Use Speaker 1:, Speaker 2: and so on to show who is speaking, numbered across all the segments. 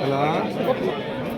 Speaker 1: Hello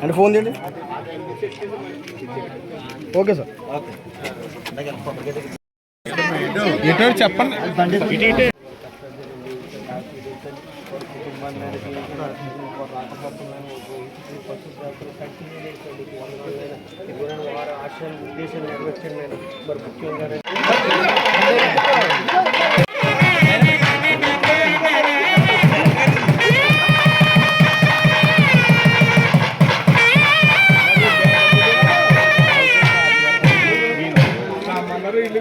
Speaker 1: అంటే phone చేయండి. Okay sir.
Speaker 2: ఇటు చెప్పండి.
Speaker 1: ఆశయం ఉద్దేశం నెరవేర్చండి మరి ముఖ్యంగా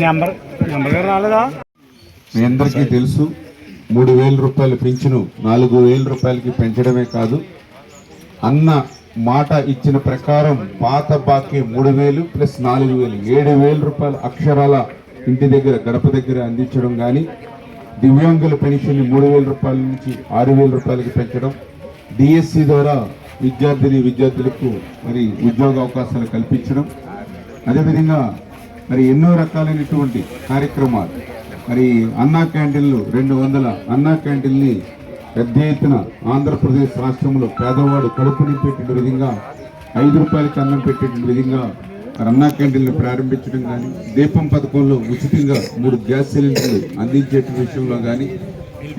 Speaker 1: నెంబర్ నెంబర్ గారు రాలేదా?
Speaker 3: మీ అందరికీ తెలుసు మూడు వేల రూపాయలు పెంచును నాలుగు వేల రూపాయలకి పెంచడమే కాదు అన్న మాట ఇచ్చిన ప్రకారం పాత బాకీ మూడు వేలు ప్లస్ నాలుగు వేలు ఏడు వేల రూపాయల అక్షరాల ఇంటి దగ్గర గడప దగ్గర అందించడం కానీ దివ్యాంగుల పెన్షన్ మూడు వేల రూపాయల నుంచి ఆరు వేల రూపాయలకి పెంచడం డిఎస్సి ద్వారా విద్యార్థిని విద్యార్థులకు మరి ఉద్యోగ అవకాశాలు కల్పించడం. అదేవిధంగా మరి ఎన్నో రకాలైనటువంటి కార్యక్రమాలు. మరి అన్నా క్యాంటీన్లు రెండు వందల అన్నా క్యాంటీన్ని పెద్ద ఎత్తున ఆంధ్రప్రదేశ్ రాష్ట్రంలో పేదవాడు కడుపు నింపేటువంటి విధంగా ఐదు రూపాయలకి అన్నం పెట్టేటువంటి విధంగా మరి అన్నా క్యాంటీన్లు ప్రారంభించడం కానీ దీపం పథకంలో ఉచితంగా మూడు గ్యాస్ సిలిండర్లు అందించేటువంటి విషయంలో కానీ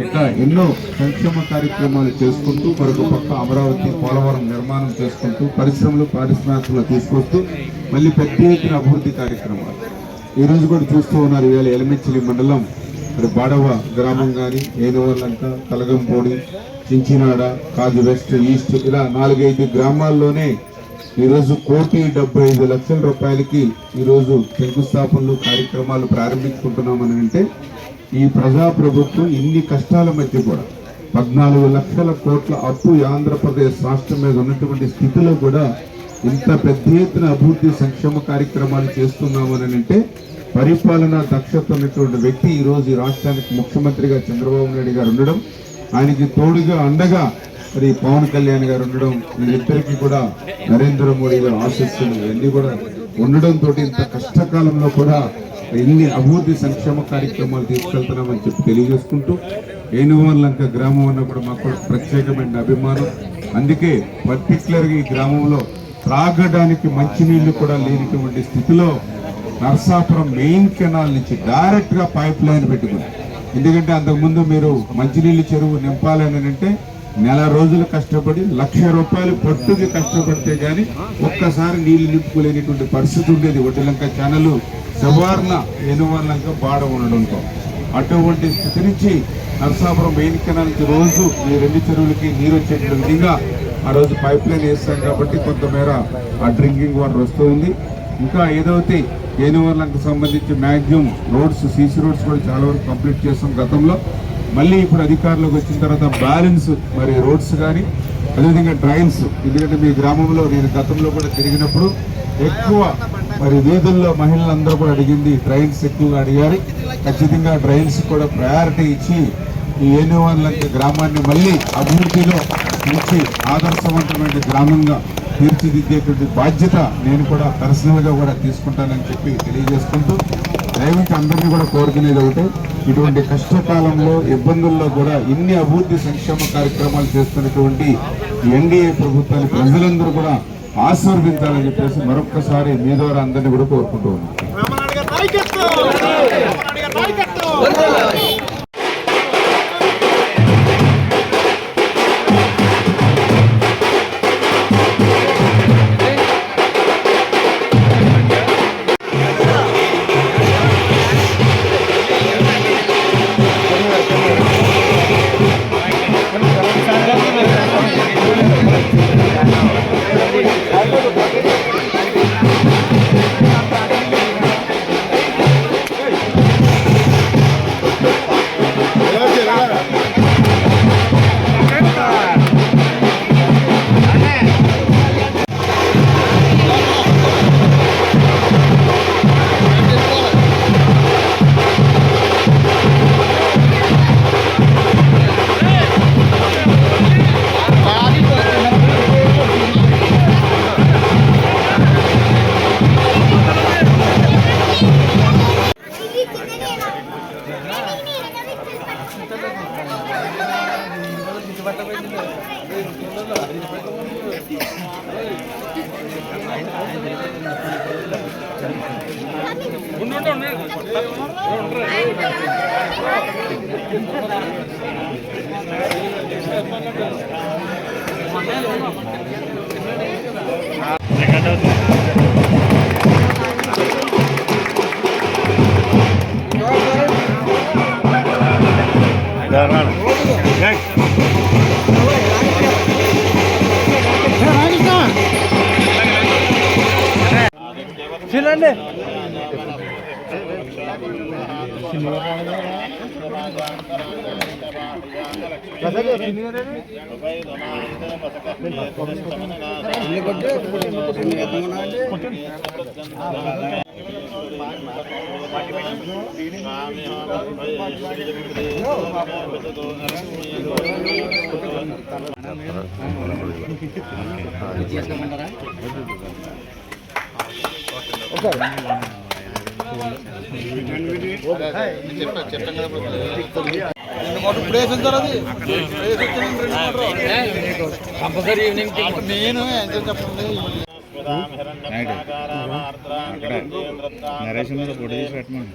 Speaker 3: ఇంకా ఎన్నో సంక్షేమ కార్యక్రమాలు చేసుకుంటూ మరొక పక్క అమరావతి పోలవరం నిర్మాణం చేసుకుంటూ పరిశ్రమలు పారిశ్రామికలు తీసుకొస్తూ మళ్ళీ పెద్ద ఎత్తున అభివృద్ధి కార్యక్రమాలు. ఈ రోజు కూడా చూస్తూ ఉన్నారు ఇవాళ ఎలమిచ్చిలి మండలం. మరి బాడవ గ్రామం కానీ ఏనువర్లంక కలగంపూడి చించినాడ కాజు వెస్ట్ ఈస్ట్ ఇలా నాలుగైదు గ్రామాల్లోనే ఈరోజు కోటి డెబ్బై ఐదు లక్షల రూపాయలకి ఈరోజు శంకుస్థాపనలు కార్యక్రమాలు ప్రారంభించుకుంటున్నామని అంటే ఈ ప్రజా ప్రభుత్వం ఇన్ని కష్టాల మధ్య కూడా పద్నాలుగు లక్షల కోట్ల అప్పు ఆంధ్రప్రదేశ్ రాష్ట్రం మీద ఉన్నటువంటి స్థితిలో కూడా ఇంత పెద్ద ఎత్తున అభివృద్ధి సంక్షేమ కార్యక్రమాలు చేస్తున్నామని అంటే పరిపాలన దక్షత ఉన్నటువంటి వ్యక్తి ఈరోజు ఈ రాష్ట్రానికి ముఖ్యమంత్రిగా చంద్రబాబు నాయుడు గారు ఉండడం ఆయనకి తోడుగా అండగా మరి పవన్ కళ్యాణ్ గారు ఉండడం వీళ్ళిద్దరికీ కూడా నరేంద్ర మోడీ గారు ఆశిస్తున్నారు ఇవన్నీ కూడా ఉండడంతో ఇంత కష్టకాలంలో కూడా ఎన్ని అభివృద్ధి సంక్షేమ కార్యక్రమాలు తీసుకెళ్తున్నామని చెప్పి తెలియజేసుకుంటూ ఏనుగోలంక గ్రామం అన్న కూడా మాకు ప్రత్యేకమైన అభిమానం. అందుకే పర్టికులర్గా ఈ గ్రామంలో త్రాగడానికి మంచినీళ్ళు కూడా లేనిటువంటి స్థితిలో నర్సాపురం మెయిన్ కెనాల్ నుంచి డైరెక్ట్గా పైప్ లైన్ పెట్టుకుంది ఎందుకంటే అంతకుముందు మీరు మంచినీళ్ళు చెరువు నింపాలని అంటే నెల రోజులు కష్టపడి లక్ష రూపాయలు పట్టుకి కష్టపడితే గాని ఒక్కసారి నీళ్ళు నింపుకోలేనిటువంటి పరిస్థితి ఉండేది. ఒడ్డులంక ఛానల్ సవార్న ఎనువర్లంక బాడ ఉండడంతో. అటువంటి స్థితి నుంచి నరసాపురం మెయిన్ కెనాల్కి నుంచి రోజు ఈ రెండు చెరువులకి నీరు వచ్చేటువంటి విధంగా ఆ రోజు పైప్ లైన్ వేస్తాం కాబట్టి కొంతమేర ఆ డ్రింకింగ్ వాటర్ వస్తూ ఉంది ఇంకా ఏదైతే ఏనువర్లకు సంబంధించి మ్యాక్సిమం రోడ్స్ సీసీ రోడ్స్ కూడా చాలా వరకు కంప్లీట్ చేస్తాం గతంలో. మళ్ళీ ఇప్పుడు అధికారంలోకి వచ్చిన తర్వాత బ్యాలెన్స్ మరి రోడ్స్ కానీ అదేవిధంగా డ్రైన్స్ ఎందుకంటే మీ గ్రామంలో నేను గతంలో కూడా తిరిగినప్పుడు ఎక్కువ మరి వీధుల్లో మహిళలందరూ కూడా అడిగింది డ్రైన్స్ ఎక్కువగా అడిగారు. ఖచ్చితంగా డ్రైన్స్ కూడా ప్రయారిటీ ఇచ్చి ఈ ఏనువాన్లంక గ్రామాన్ని మళ్ళీ అభివృద్ధిలో మంచి ఆదర్శవంతమైన గ్రామంగా తీర్చిదిద్దేటువంటి బాధ్యత నేను కూడా పర్సనల్గా కూడా తీసుకుంటానని చెప్పి తెలియజేసుకుంటూ దయవించి అందరినీ కూడా కోరుకునేది ఒకటే ఇటువంటి కష్టకాలంలో ఇబ్బందుల్లో కూడా ఇన్ని అభివృద్ధి సంక్షేమ కార్యక్రమాలు చేస్తున్నటువంటి ఎన్డీఏ ప్రభుత్వాన్ని ప్రజలందరూ కూడా ఆశీర్వించాలని చెప్పేసి మరొక్కసారి మీ ద్వారా అందరినీ కూడా కోరుకుంటూ ఉన్నాను.
Speaker 4: చూడండి ఒకసారి కంపల్సరీ ఈవినింగ్ నేను ఎంత చెప్పండి
Speaker 1: నరేష్ మీద ఫోటో తీసి పెట్టమని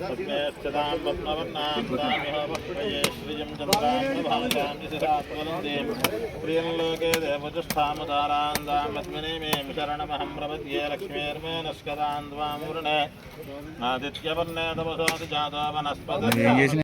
Speaker 1: ఏం చేసిన